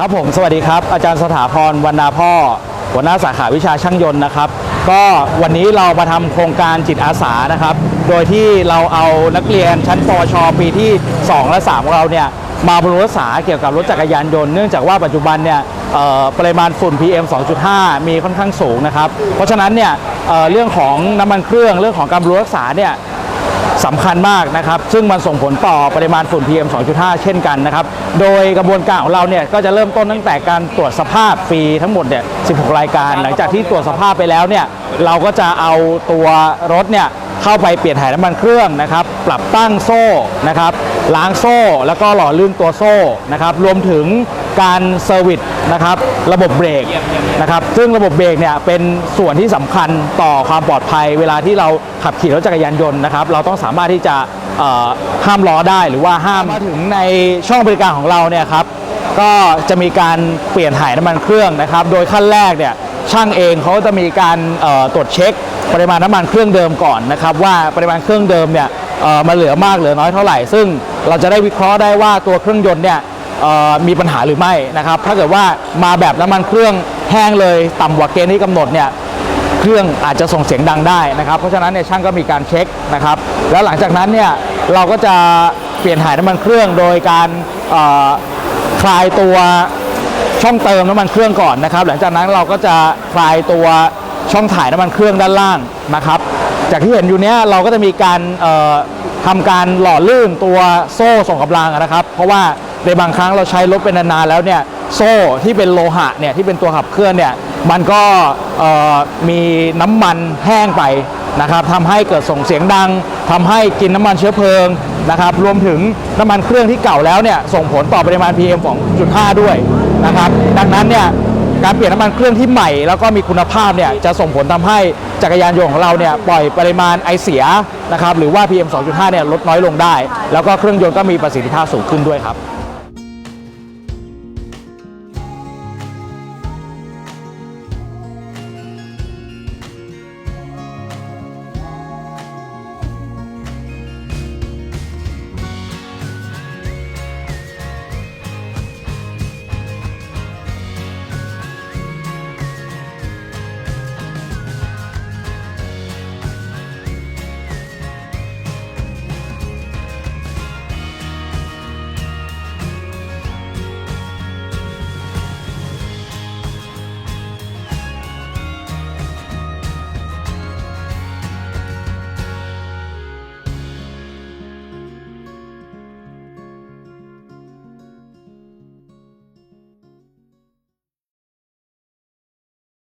ครับผมสวัสดีครับ อาจารย์สถาพรวรรณาพ่อ หัวหน้าสาขาวิชาช่างยนต์นะครับ ก็วันนี้เรามาทำโครงการจิตอาสานะครับ โดยที่เราเอานักเรียนชั้นปชปีที่ 2 และ 3 ของเราเนี่ยมาบำรุงรักษาเกี่ยวกับรถจักรยานยนต์เนื่องจากว่าปัจจุบันเนี่ยปริมาณฝุ่น PM 2.5 มีค่อนข้างสูงนะครับ เพราะฉะนั้นเนี่ยเเรื่องของน้ำมันเครื่องเรื่องของการบำรุงรักษาเนี่ย สำคัญมากนะครับ ซึ่งมันส่งผลต่อปริมาณฝุ่น PM 2.5 เช่นกันนะครับ โดยกระบวนการของเราเนี่ยก็จะเริ่มต้นตั้งแต่การตรวจสภาพฟรีทั้งหมดเนี่ย 16 รายการ หลังจากที่ตรวจสภาพไปแล้วเนี่ย เราก็จะเอาตัวรถเนี่ย เข้าไปเปลี่ยนถ่ายน้ำมันเครื่องนะครับ ปรับตั้งโซ่นะครับ ล้างโซ่แล้วก็หล่อลื่นตัวโซ่นะครับ รวมถึงการเซอร์วิสนะครับ ระบบเบรกนะครับ ซึ่งระบบเบรกเนี่ยเป็นส่วนที่สำคัญต่อความปลอดภัย เวลาที่เราขับขี่รถจักรยานยนต์นะครับ เราต้องสามารถที่จะห้ามล้อได้หรือว่าห้ามมาถึงในช่องบริการของเราเนี่ยครับก็จะมีการเปลี่ยนถ่ายน้ำมันเครื่องนะครับ โดยขั้นแรกเนี่ย ช่างเองเขาจะมีการตรวจเช็คปริมาณน้ำมันเครื่องเดิมก่อนนะครับว่าปริมาณเครื่องเดิมเนี่ยมันเหลือมากเหลือน้อยเท่าไหร่ ซึ่งเราจะได้วิเคราะห์ได้ว่าตัวเครื่องยนต์เนี่ยมีปัญหาหรือไม่นะครับถ้าเกิดว่ามาแบบน้ำมันเครื่องแห้งเลยต่ำกว่าเกณฑ์ที่กำหนดเนี่ยเครื่องอาจจะส่งเสียงดังได้นะครับเพราะฉะนั้นเนี่ยช่างก็มีการเช็คนะครับแล้วหลังจากนั้นเนี่ยเราก็จะเปลี่ยนถ่ายน้ำมันเครื่องโดยการคลายตัว ช่องเติมน้ำมันเครื่องก่อนนะครับ หลังจากนั้นเราก็จะคลายตัวช่องถ่ายน้ำมันเครื่องด้านล่างนะครับ จากที่เห็นอยู่เนี้ยเราก็จะมีการเอ่อทำการหล่อลื่นตัวโซ่ส่งกำลังนะครับ เพราะว่าในบางครั้งเราใช้รถเป็นนานๆแล้วเนี่ยโซ่ที่เป็นโลหะเนี่ยที่เป็นตัวขับเคลื่อนเนี่ยมันก็มีน้ำมันแห้งไปนะครับทำให้เกิดส่งเสียงดังทำให้กินน้ำมันเชื้อเพลิงนะครับ รวมถึงน้ำมันเครื่องที่เก่าแล้วเนี่ยส่งผลต่อปริมาณ PM 2.5 ด้วย นะครับ ดังนั้นเนี่ยการเปลี่ยนน้ำมันเครื่องที่ใหม่ แล้วก็มีคุณภาพเนี่ยจะส่งผลทำให้จักรยานยนต์ของเราเนี่ยปล่อยปริมาณไอเสียนะครับหรือว่า PM 2.5เนี่ยลดน้อยลงได้ แล้วก็เครื่องยนต์ก็มีประสิทธิภาพสูงขึ้นด้วยครับ